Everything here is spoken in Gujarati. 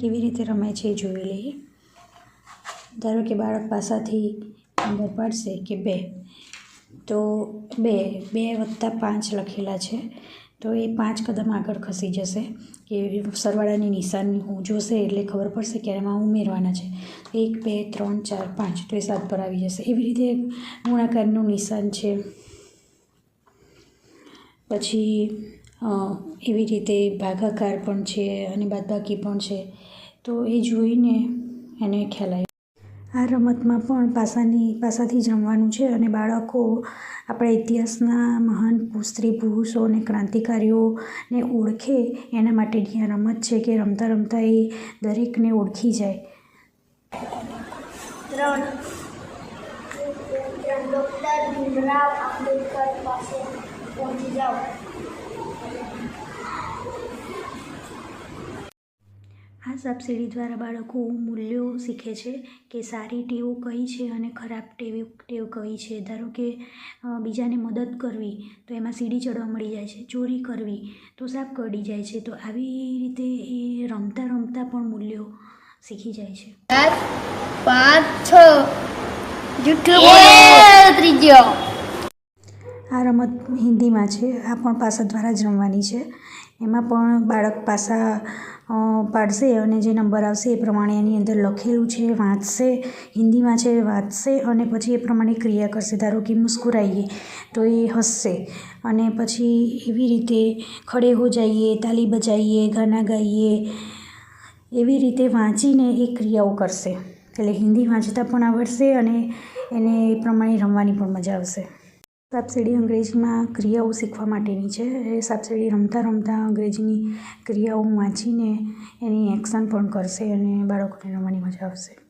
કેવી રીતે રમે છે એ જોઈ લઈએ. ધારો કે બાળક પાસાથી નંબર પાડશે કે બે, તો બે બે વત્તા પાંચ લખેલા છે. તો એ પાંચ કદમ આગળ ખસી જશે. કે સરવાળાની નિશાની હું જોશે એટલે ખબર પડશે કે એમાં ઉમેરવાના છે. એક, બે, ત્રણ, ચાર, પાંચ, તો એ સાત પર આવી જશે. એવી રીતે ગુણાકારનું નિશાન છે. પછી એવી રીતે ભાગાકાર પણ છે અને બાદબાકી પણ છે. તો એ જોઈને એને ખ્યાલ આ રમતમાં પણ પાસાની, પાસાથી જમવાનું છે અને બાળકો આપણા ઇતિહાસના મહાન સ્ત્રી પુરુષો અને ક્રાંતિકારીઓને ઓળખે એના માટેની આ રમત છે કે રમતા રમતા એ દરેકને ઓળખી જાય. ડૉક્ટર ભીમરાવ આંબેડકર પાસે પહોંચી જાઓ. સબસિડી દ્વારા બાળકો મૂલ્યો શીખે છે કે સારી ટેવો કઈ છે અને ખરાબ ટેવ ટેવ કઈ છે? ધારો કે બીજાને મદદ કરવી તો એમાં સીડી ચડવા મળી જાય છે. ચોરી કરવી તો સાપ કરડી જાય છે. તો આવી રીતે એ રમતા રમતા પણ મૂલ્યો શીખી જાય છે. પાંચ છ. ત્રીજો. આ રમત હિન્દીમાં છે. આ પણ પાસા દ્વારા જ રમવાની છે. એમાં પણ બાળક પાસા પાડશે અને જે નંબર આવશે એ પ્રમાણે એની અંદર લખેલું છે, વાંચશે, હિન્દીમાં છે, વાંચશે અને પછી એ પ્રમાણે ક્રિયા કરશે. ધારો કે મુસ્કુરાઈએ તો એ હસશે અને પછી એવી રીતે ખડે હો જાઈએ, તાલી બજાઈએ, ગાના ગાઈએ, એવી રીતે વાંચીને એ ક્રિયાઓ કરશે. એટલે હિન્દી વાંચતા પણ આવડશે અને એને એ પ્રમાણે રમવાની પણ મજા આવશે. સાપસીડી અંગ્રેજીમાં ક્રિયાઓ શીખવા માટેની છે. એ સાપસીડી રમતા રમતા અંગ્રેજીની ક્રિયાઓ વાંચીને એની એક્શન પણ કરશે અને બાળકોને રમવાની મજા આવશે.